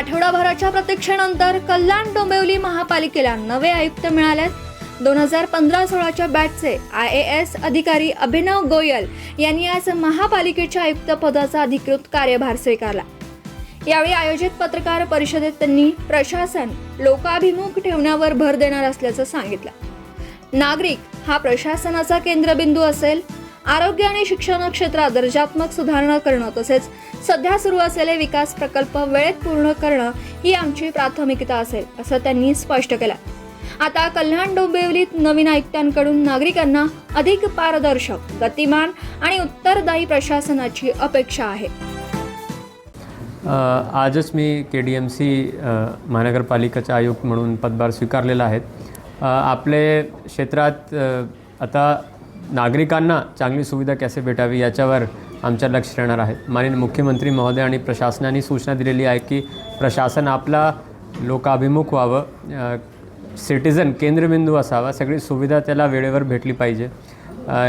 आठवडाभराच्या प्रतीक्षेनंतर कल्याण डोंबिवली महापालिकेला नवे आयुक्त मिळाल्यात. दोन हजार पंधरा सोळाच्या बॅचचे आय ए एस अधिकारी अभिनव गोयल यांनी आज महापालिकेच्या आयुक्त पदाचा अधिकृत कार्यभार स्वीकारला. यावेळी आयोजित पत्रकार परिषदेत त्यांनी प्रशासन लोकाभिमुख ठेवण्यावर भर देणार असल्याचं सांगितलं. नागरिक हा प्रशासनाचा केंद्रबिंदू असेल आरोग्य आणि शिक्षण क्षेत्रात दर्जात्मक सुधारणा करणं तसेच सध्या सुरू असलेले विकास प्रकल्प वेळेत पूर्ण करणं ही आमची प्राथमिकता असेल असं त्यांनी स्पष्ट केलं. आता कल्याण डोंबिवलीत नवीन आयुक्तांकडून नागरिकांना अधिक पारदर्शक गतिमान आणि उत्तरदायी प्रशासनाची अपेक्षा आहे. आजच मी के डी एम सी महानगरपालिकेचा आयुक्त म्हणून पदभार स्वीकारलेला आहे. आपले क्षेत्रात आता नागरिकांना चांगली सुविधा कसे भेटावी याच्यावर आमचं लक्ष राहणार आहे. माननीय मुख्यमंत्री महोदय आणि प्रशासनाने सूचना दिलेली आहे की प्रशासन आपला लोकाभिमुख व्हावं सिटिझन केंद्रबिंदू असावा सगळी सुविधा त्याला वेळेवर भेटली पाहिजे.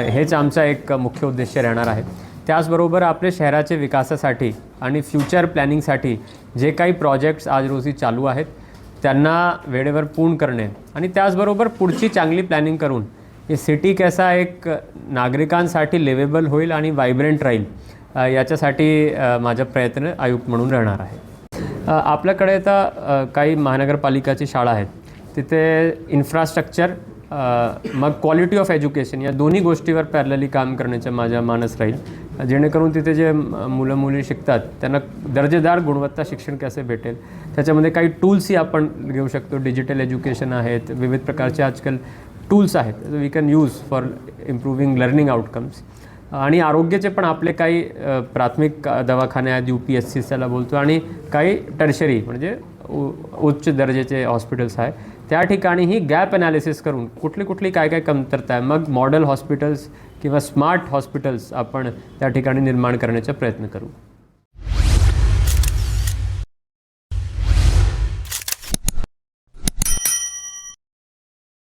हेच आमचा एक मुख्य उद्देश राहणार आहे. त्याचबरोबर आपल्या शहराच्या विकासासाठी आणि फ्युचर प्लॅनिंगसाठी जे काही प्रोजेक्ट्स आज रोजी चालू आहेत त्यांना वेळेवर पूर्ण करणे आणि त्याचबरोबर पुढची चांगली प्लॅनिंग करून की सिटी कसा एक नागरिकांसाठी लिवेबल होईल आणि वायब्रंट राहील याच्यासाठी माझा प्रयत्न आयुक्त म्हणून राहणार आहे. आपल्याकडे आता काही महानगरपालिकाची शाळा आहेत. तिथे इन्फ्रास्ट्रक्चर मग क्वालिटी ऑफ एज्युकेशन या दोन्ही गोष्टीवर पॅरलली काम करण्याच्या माझा मानस राहील. जेणेकरून तिथे जे मुलं मुली शिकतात त्यांना दर्जेदार गुणवत्ता शिक्षण कसे भेटेल त्याच्यामध्ये काही टूल्सही आपण घेऊ शकतो. डिजिटल एज्युकेशन आहेत विविध प्रकारचे आजकाल टूल्स आहेत we can use for improving learning outcomes आणि आरोग्याचे पण आपले काही प्राथमिक दवाखाने आहेत यू पी एस सी त्याला बोलतो आणि काही टर्शरी म्हणजे उ- उच्च दर्जाचे हॉस्पिटल्स आहे त्या ठिकाणी ही गॅप ॲनालिसिस करून कुठली कुठली काय काय कमतरता आहे मग मॉडेल हॉस्पिटल्स किंवा स्मार्ट हॉस्पिटल्स आपण त्या ठिकाणी निर्माण करण्याचा प्रयत्न करू.